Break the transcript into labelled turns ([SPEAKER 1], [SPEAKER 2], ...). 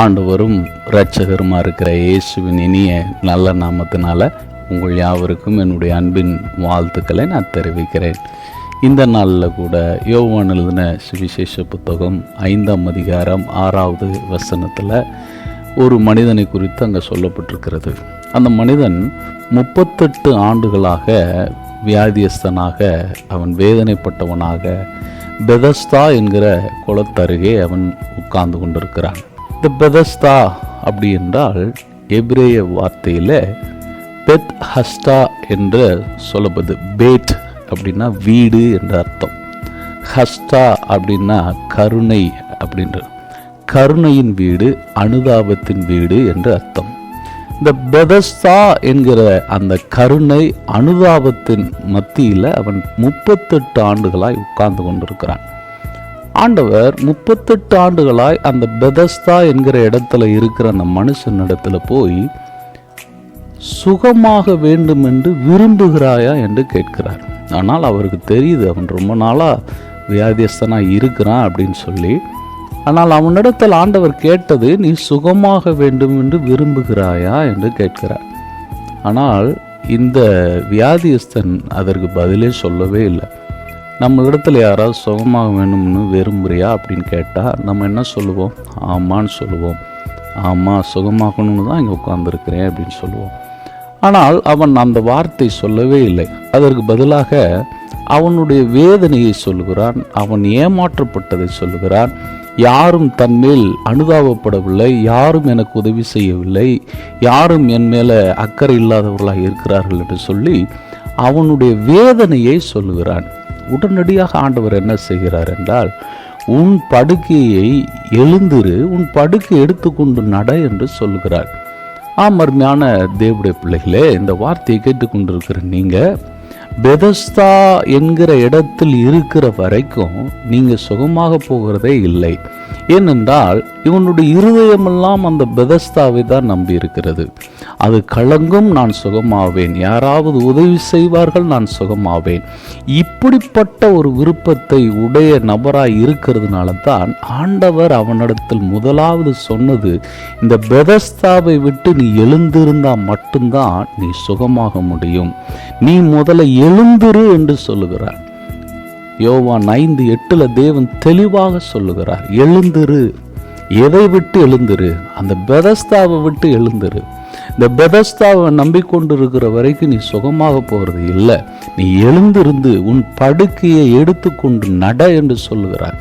[SPEAKER 1] ஆண்டவரும் இரட்சகருமா இருக்கிற இயேசுவின் இனிய நல்ல நாமத்தினால உங்கள் யாவருக்கும் என்னுடைய அன்பின் வாழ்த்துக்களை நான் தெரிவிக்கிறேன். இந்த நாளில் கூட யோவான் எழுதின சுவிசேஷ புத்தகம் ஐந்தாம் அதிகாரம் ஆறாவது வசனத்தில் ஒரு மனிதனை குறித்து அங்கே சொல்லப்பட்டிருக்கிறது. அந்த மனிதன் முப்பத்தெட்டு ஆண்டுகளாக வியாதியஸ்தனாக அவன் வேதனைப்பட்டவனாக பெதஸ்தா என்கிற குளத்தருகே அவன் உட்கார்ந்து கொண்டிருக்கிறான். இந்த பெதஸ்தா அப்படி என்றால் எபிரேய வார்த்தையில் பெத் ஹஸ்டா என்று சொல்லப்படுது. பேட் அப்படின்னா வீடு என்ற அர்த்தம். ஹஸ்டா அப்படின்னா கருணை அப்படின்ற. கருணையின் வீடு அனுதாபத்தின் வீடு என்று அர்த்தம். இந்த பெதஸ்தா என்கிற அந்த கருணை அனுதாபத்தின் மத்தியில் அவன் முப்பத்தெட்டு ஆண்டுகளாய் உட்கார்ந்து கொண்டிருக்கிறான். ஆண்டவர் முப்பத்தெட்டு ஆண்டுகளாய் அந்த பெதஸ்தா என்கிற இடத்துல இருக்கிற அந்த மனுஷன் இடத்துல போய் சுகமாக வேண்டும் என்று விரும்புகிறாயா என்று கேட்கிறார். ஆனால் அவருக்கு தெரியுது அவன் ரொம்ப நாளாக வியாதியஸ்தனாக இருக்கிறான் அப்படின்னு சொல்லி. ஆனால் அவனிடத்தில் ஆண்டவர் கேட்டது நீ சுகமாக வேண்டும் என்று விரும்புகிறாயா? என்று கேட்கிறார். ஆனால் இந்த வியாதியஸ்தன் அதற்கு பதிலே சொல்லவே இல்லை. நம்ம இடத்துல யாராவது சுகமாக வேணும்னு விரும்புறியா அப்படின்னு கேட்டால் நம்ம என்ன சொல்லுவோம்? ஆமான்னு சொல்லுவோம். ஆமாம் சுகமாகணும்னு தான் இங்கே உட்காந்துருக்கிறேன் அப்படின்னு சொல்லுவோம். ஆனால் அவன் அந்த வார்த்தை சொல்லவே இல்லை. அதற்கு பதிலாக அவனுடைய வேதனையை சொல்லுகிறான் அவன் ஏமாற்றப்பட்டதை சொல்லுகிறான். யாரும் தன்மேல் அனுதாபப்படவில்லை யாரும் எனக்கு உதவி செய்யவில்லை யாரும் என் மேலே அக்கறை இல்லாதவர்களாக இருக்கிறார்கள் என்று சொல்லி அவனுடைய வேதனையை சொல்லுகிறான். உடனடியாக ஆண்டவர் என்ன செய்கிறார் என்றால் உன் படுக்கையை எழுந்திரு உன் படுக்கை எடுத்துக்கொண்டு நட என்று சொல்லுகிறார் ஆம் அருமையான தேவடைய பிள்ளைகளே இந்த வார்த்தையை கேட்டுக்கொண்டிருக்கிற நீங்கள் பெதஸ்தா என்கிற இடத்தில் இருக்கிற வரைக்கும் நீங்கள் சுகமாக போகிறதே இல்லை. ஏனென்றால் இவனுடைய இருதயமெல்லாம் அந்த பெதஸ்தாவை தான் நம்பி இருக்கிறது அது கலங்கும் நான் சுகமாவேன். யாராவது உதவி செய்வார்கள் நான் சுகமாவேன். இப்படிப்பட்ட ஒரு விருப்பத்தை உடைய நபராய் இருக்கிறதுனால தான் ஆண்டவர் அவனிடத்தில் முதலாவது சொன்னது இந்த பெதஸ்தாவை விட்டு நீ எழுந்திருந்தால் மட்டும்தான் நீ சுகமாக முடியும். நீ முதல்ல எழுந்திரு என்று சொல்லுகிறார். யோவான் ஐந்து எட்டில் தேவன் தெளிவாக சொல்லுகிறார் எழுந்திரு. எதை விட்டு எழுந்திரு? அந்த பெதஸ்தாவை விட்டு எழுந்திரு. இந்த பெதஸ்தாவை நம்பிக்கொண்டு இருக்கிற வரைக்கும் நீ சுகமாக போகிறது இல்லை. நீ எழுந்திருந்து உன் படுக்கையை எடுத்துக்கொண்டு நட என்று சொல்லுகிறார்.